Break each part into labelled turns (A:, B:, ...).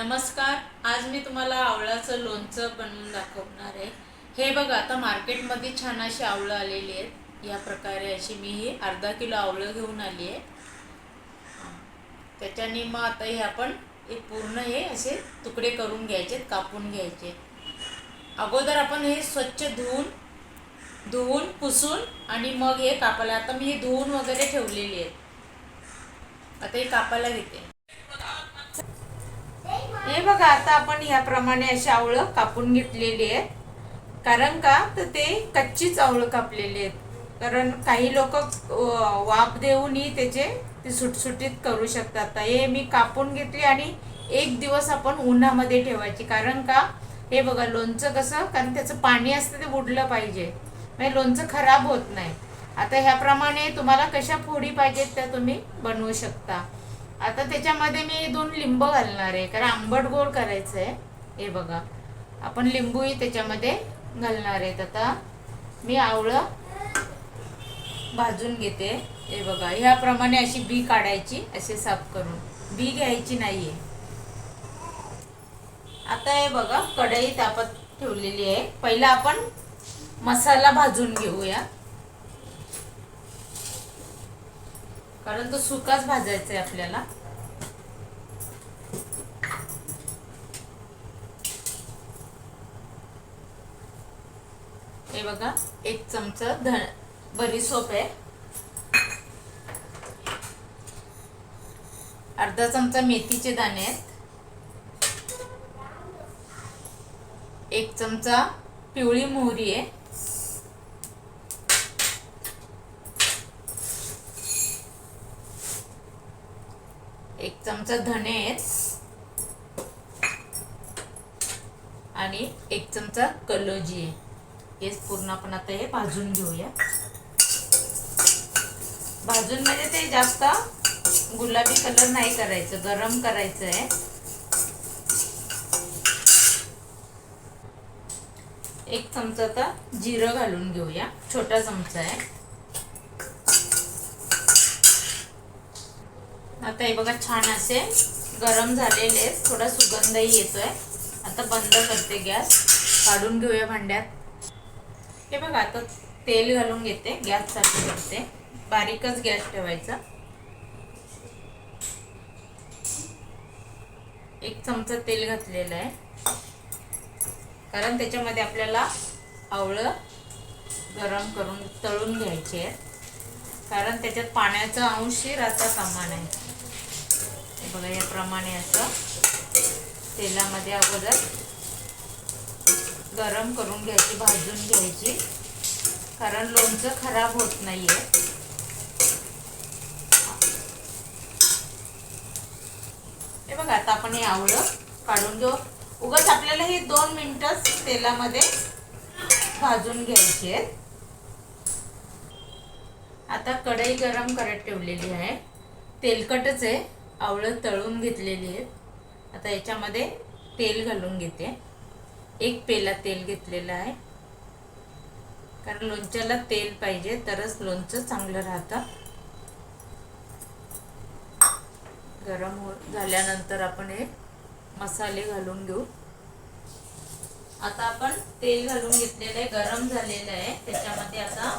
A: नमस्कार. आज मी तुम्हाला आवळाचं लोणचं बनवून दाखवणार आहे. हे बघा आता मार्केटमध्ये छान अशी आवळं आलेली आहेत. या प्रकारे अशी मी ही अर्धा किलो आवळं घेऊन आली आहे. त्याच्याने मग आता हे आपण हे पूर्ण हे असे तुकडे करून घ्यायचे कापून घ्यायचे अगोदर आपण हे स्वच्छ धुवून धुवून पुसून आणि मग हे कापायला आता मी हे धुवून वगैरे ठेवलेली आहेत. आता हे कापायला घेते. हे बघा आता आपण ह्याप्रमाणे अशी आवळं कापून घेतलेली आहेत. कारण का? तर ते कच्चीच आवळं कापलेली आहेत. कारण काही लोक वाफ देऊनही त्याचे ते सुटसुटीत करू शकतात. तर हे मी कापून घेतली आणि एक दिवस आपण उन्हामध्ये ठेवायची. कारण का? हे बघा लोणचं कसं? कारण त्याचं पाणी असतं ते बुडलं पाहिजे. म्हणजे लोणचं खराब होत नाही. आता ह्याप्रमाणे तुम्हाला कशा फोडी पाहिजेत त्या तुम्ही बनवू शकता. आता त्याच्यामध्ये मी दोन लिंब घालणार आहे कारण आंबट गोड करायचं आहे हे बघा आपण लिंबूही त्याच्यामध्ये घालणार आहेत. आता मी आवळं भाजून घेते. हे बघा ह्याप्रमाणे अशी बी काढायची असे साफ करून. बी घ्यायची नाहीये. आता हे बघा कढई तापत ठेवलेली आहे. पहिला आपण मसाला भाजून घेऊया. कारण तो सुकाच भाजायचा आहे आपल्याला. हे बघा एक चमचा धन बरी सोप आहे. अर्धा चमचा मेथीचे दाणे आहेत. एक चमचा पिवळी मोहरी आहे एक चमचा धने आहेत. आणि एक चमचा कलोजी आहे. हेच पूर्ण आपण आता हे भाजून घेऊया. भाजून म्हणजे ते जास्त गुलाबी कलर नाही करायचं गरम करायचं आहे. एक चमचा आता जिरं घालून घेऊया. छोटा चमचा आहे. आता हे बघा छान असे गरम झालेले आहेत. थोडा सुगंधही येतोय. आता बंद करते गॅस. काढून घेऊया भांड्यात. हे बघा आता तेल घालून घेते. गॅस चालू करते. बारीकच गॅस ठेवायचा. एक चमचा तेल घातलेलं आहे. कारण त्याच्यामध्ये आपल्याला आवळं गरम करून तळून घ्यायची आहे कारण त्याच्यात पाण्याचा अंश शिराचा कामा आहे. बघा याप्रमाणे असं तेलामध्ये अगोदर गरम करून घ्यायची भाजून घ्यायची. कारण लोणचं खराब होत नाहीये. हे बघा आता आपण हे आवळं काढून घेऊ. उगाच आपल्याला हे दोन मिनिटच तेलामध्ये भाजून घ्यायची आहेत. आता कढई गरम करत ठेवलेली आहे. तेलकटच आहे. आवळं तळून घेतलेली आहेत. आता याच्यामध्ये तेल घालून घेते. एक पेला तेल घेतलेलं आहे. कारण लोणच्याला तेल पाहिजे तरच लोणचं चांगलं राहतं. गरम हो झाल्यानंतर आपण हे मसाले घालून घेऊ. आता आपण तेल घालून घेतलेलं आहे. गरम झालेलं आहे. त्याच्यामध्ये आता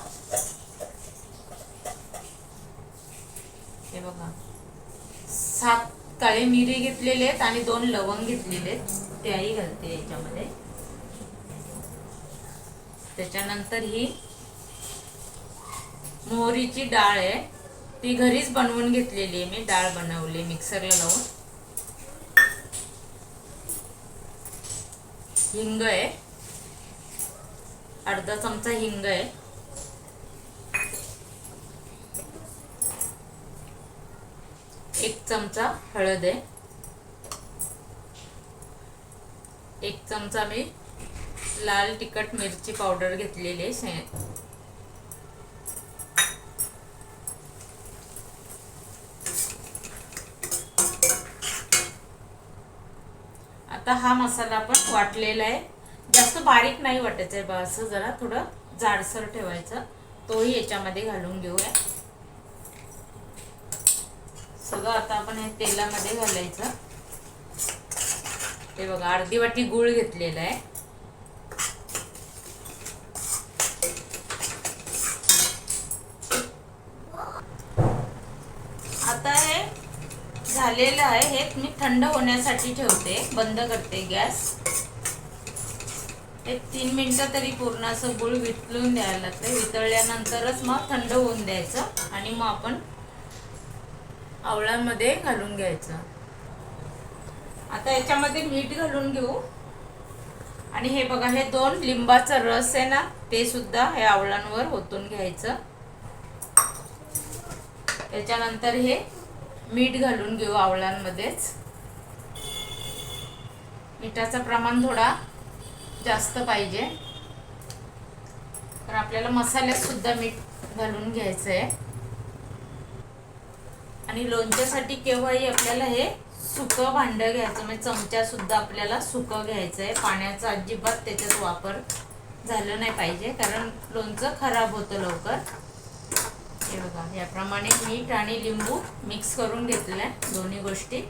A: हे बघा सात काळे मिरी घेतलेले आहेत आणि दोन लवंग घेतलेले आहेत. त्याही घालते याच्यामध्ये. त्याच्यानंतर ही मोहरीची डाळ आहे. ती घरीच बनवून घेतलेली आहे मी. डाळ बनवली मिक्सरला लावून. हिंग आहे. अर्धा चमचा हिंग आहे एक चमचा हळद आहे. एक चमचा मी लाल तिखट मिरची पावडर घेतलेली आहे शे आता हा मसाला आपण वाटलेला आहे. जास्त बारीक नाही वाटायचं आहे बा असं जरा थोडं जाडसर ठेवायचं. तोही याच्यामध्ये घालून घेऊया. सगळं आता आपण हे तेलामध्ये घालायचं. हे बघा अर्धी वाटी गूळ घेतलेला आहे. आता हे झालेलं आहे हे मी थंड होण्यासाठी ठेवते बंद करते गॅस. एक तीन मिनटं तरी पूर्ण असं गुळ वितळून द्यायला लागते वितळल्यानंतरच मग थंड होऊन द्यायचं आणि मग आपण आवळांमध्ये घालून घ्यायचं. आता याच्यामध्ये मीठ घालून घेऊ. आणि हे बघा हे दोन लिंबाचा रस आहे ना ते सुद्धा हे आवळांवर ओतून घ्यायचं. त्याच्यानंतर हे मीठ घालून घेऊ आवळांमध्येच. मिठाचं प्रमाण थोडा जास्त पाहिजे. तर आपल्याला मसाल्यात सुद्धा मीठ घालून घ्यायचं आहे आणि लोणच्यासाठी केव्हाही आपल्याला हे सुकं भांडं घ्यायचं म्हणजे चमचा सुद्धा आपल्याला सुकं घ्यायचं आहे पाण्याचा अजिबात त्याच्यात वापर झालं नाही पाहिजे कारण लोणचं खराब होतं लवकर. हे बघा याप्रमाणे मीठ आणि लिंबू मिक्स करून घेतलंय दोन्ही गोष्टी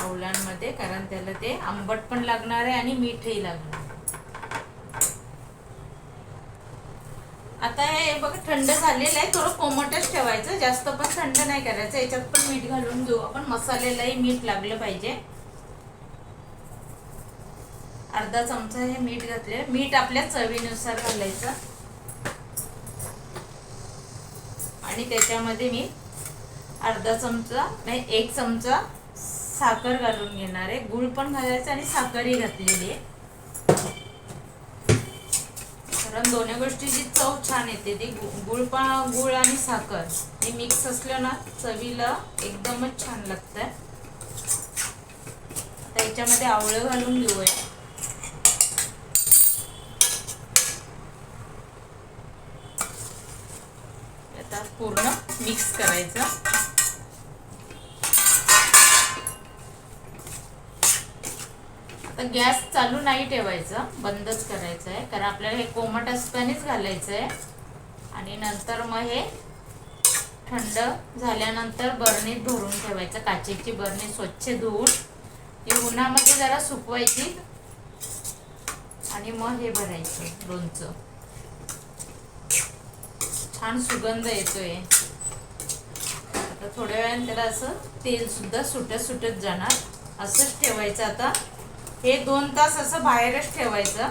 A: आवलांमध्ये कारण त्याला ते आंबट पण लागणार आहे आणि मीठही लागणार आता हे बघा थंड झालेलं आहे. थोडं कोमटच ठेवायचं. जास्त पण थंड नाही करायचं. याच्यात पण मीठ घालून घेऊ. आपण मसाल्यालाही मीठ लागलं पाहिजे. अर्धा चमचा हे मीठ घातले मीठ आपल्या चवीनुसार घालायचं. आणि त्याच्यामध्ये मी अर्धा चमचा नाही एक चमचा साखर घालून घेणार आहे. गुळ पण घालायचं आणि साखरही घातलेली आहे. कारण दोन्ही गोष्टीची चव छान येते ती गुळ पण गुळ आणि साखर हे मिक्स असलं ना चवीला एकदमच छान लागतं आता याच्यामध्ये आवळं घालून घेऊया. आता पूर्ण मिक्स करायचं. तर गॅस चालू नाही ठेवायचा बंदच करायचं आहे कारण आपल्याला हे कोमट असतानाच घालायचं आहे आणि नंतर मग हे थंड झाल्यानंतर बरणीत भरून ठेवायचं. काचेची बरणी स्वच्छ धुवून. ही उन्हामध्ये जरा सुकवायची. आणि मग हे भरायचं लोणचं. छान सुगंध येतोय. आता थोड्या वेळाने त्याला असं तेल सुद्धा सुटत सुटत जाणार. असंच ठेवायचं आता. हे दोन तास असं बाहेरच ठेवायचं.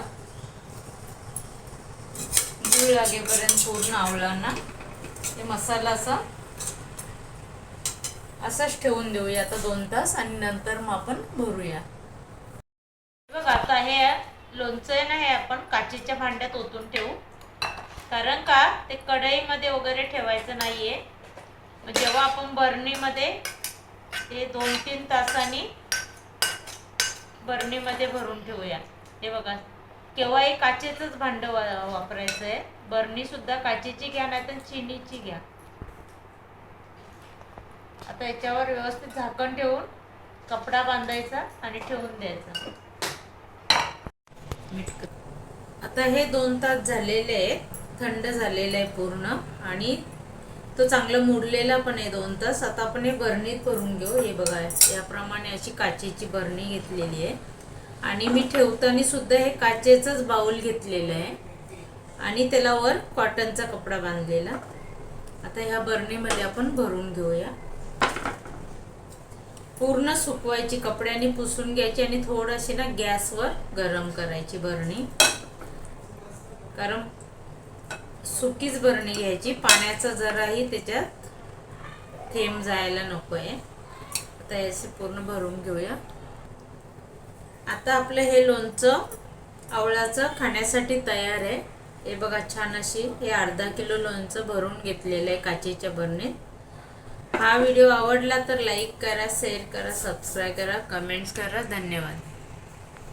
A: गुळ लागेपर्यंत पूर्ण आवळांना. हे मसाला असा. असंच ठेवून देऊया आता दोन तास आणि नंतर मग आपण भरूया. बघ आता हे लोणचं आहे ना हे आपण काचेच्या भांड्यात ओतून ठेवू. कारण का ते कढईमध्ये वगैरे ठेवायचं नाहीये. मग जेव्हा आपण बरणीमध्ये ते दोन तीन तासांनी बरणीमध्ये भरून ठेवूया. हे बघा केव्हाही काचेचंच भांडं वा वापरायचं आहे बरणी सुद्धा काचेची घ्या नाही तर चिनीची घ्या. आता याच्यावर व्यवस्थित झाकण ठेवून कपडा बांधायचा आणि ठेवून द्यायचा. आता हे दोन तास झालेले आहेत. थंड झालेलं आहे पूर्ण. आणि तो चांगला मुडलेला पण आहे दोन तास. आता आपण हे बरणीत भरून घेऊ. हे बघा याप्रमाणे अशी काचेची बरणी घेतलेली आहे. आणि मी ठेवताना सुद्धा हे काचेचंच बाऊल घेतलेलं आहे. आणि त्याला वर कॉटनचा कपडा बांधलेला. आता ह्या बरणीमध्ये आपण भरून घेऊया. पूर्ण सुकवायची कपड्याने पुसून घ्यायची आणि थोडीशी ना गॅसवर गरम करायची बरणी कारण सुकीच बरणी घ्यायची. पाण्याचा जराही त्याच्यात थेंब जायला नको आहे आता याचे पूर्ण भरून घेऊया. आता आपलं हे लोणचं आवळाचं खाण्यासाठी तयार आहे. हे बघा छान अशी हे अर्धा किलो लोणचं भरून घेतलेलं आहे काचेच्या बरणीत. हा व्हिडिओ आवडला तर लाईक करा शेअर करा सबस्क्राईब करा कमेंट्स करा. धन्यवाद.